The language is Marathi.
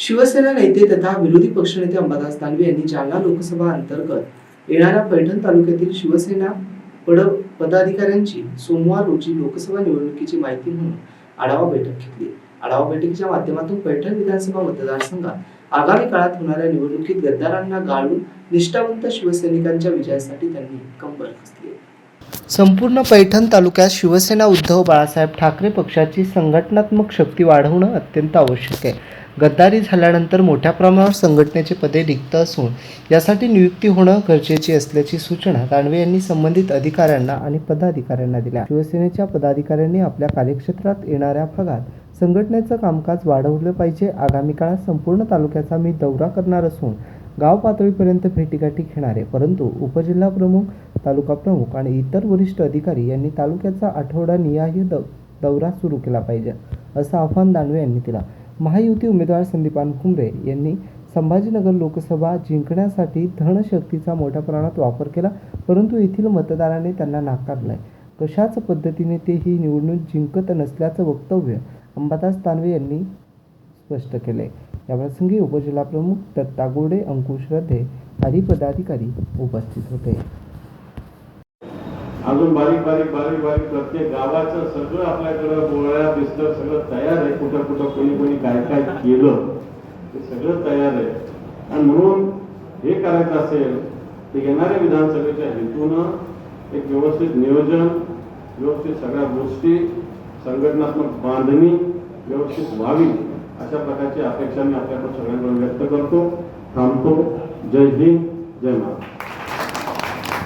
शिवसेना नेते तथा विरोधी पक्षनेते अंबादास दानवे यांनी जालना लोकसभा अंतर्गत येणाऱ्या पैठण तालुक्यातील शिवसेना पद पदाधिकाऱ्यांची सोमवार रोजी लोकसभा निवडणुकीची माहिती म्हणून आढावा बैठक घेतली. आढावा बैठकीच्या माध्यमातून पैठण विधानसभा मतदारसंघात आगामी काळात होणाऱ्या निवडणुकीत गद्दारांना गाळून निष्ठावंत शिवसैनिकांच्या विजयासाठी त्यांनी कंबर कसली संपूर्ण पैठण तालुक्यात शिवसेना उद्धव बाळासाहेब ठाकरे पक्षाची संघटनात्मक शक्ती वाढवणं अत्यंत आवश्यक आहे. गद्दारी झाल्यानंतर मोठ्या प्रमाणावर संघटनेचे पदे रिक्त असून यासाठी नियुक्ती होणं गरजेची असल्याची सूचना दानवे यांनी संबंधित अधिकाऱ्यांना आणि पदाधिकाऱ्यांना दिल्या. शिवसेनेच्या पदाधिकाऱ्यांनी आपल्या कार्यक्षेत्रात येणाऱ्या भागात संघटनेचं कामकाज वाढवलं पाहिजे. आगामी काळात संपूर्ण तालुक्याचा मी दौरा करणार असून गाव पातळीपर्यंत भेटीगाठी घेणारे परंतु उपजिल्हा प्रमुख तालुका प्रमुख आणि इतर वरिष्ठ अधिकारी यांनी तालुक्याचा आठवडा निहाय द दौरा सुरू केला पाहिजे असं आव्हान दानवे यांनी दिला. महायुती उमेदवार संदीपान कुंबरे यांनी संभाजीनगर लोकसभा जिंकण्यासाठी धनशक्तीचा मोठ्या प्रमाणात वापर केला परंतु येथील मतदारांनी त्यांना नाकारलाय कशाच पद्धतीने ते ही निवडणूक जिंकत नसल्याचं वक्तव्य अंबादास दानवे यांनी स्पष्ट केले याप्रसंगी उपजिल्हाप्रमुख दत्ता गोडे अंकुश रथे आदी पदाधिकारी उपस्थित होते. अजून बारीक बारीक बारीक बारीक प्रत्येक गावाचं सगळं आपल्याकडं गोळ्या बिस्तर सगळं तयार आहे. कुठं कुठं कोणी कोणी काय काय केलं ते सगळं तयार आहे. आणि म्हणून हे करायचं असेल ते येणाऱ्या विधानसभेच्या हेतूनं एक व्यवस्थित नियोजन व्यवस्थित सगळ्या गोष्टी संघटनात्मक बांधणी व्यवस्थित व्हावी. अशा प्रकारची अपेक्षा मी आपल्याकडे सगळ्यांकडून व्यक्त करतो. थांबतो. जय हिंद. जय महाराष्ट्र.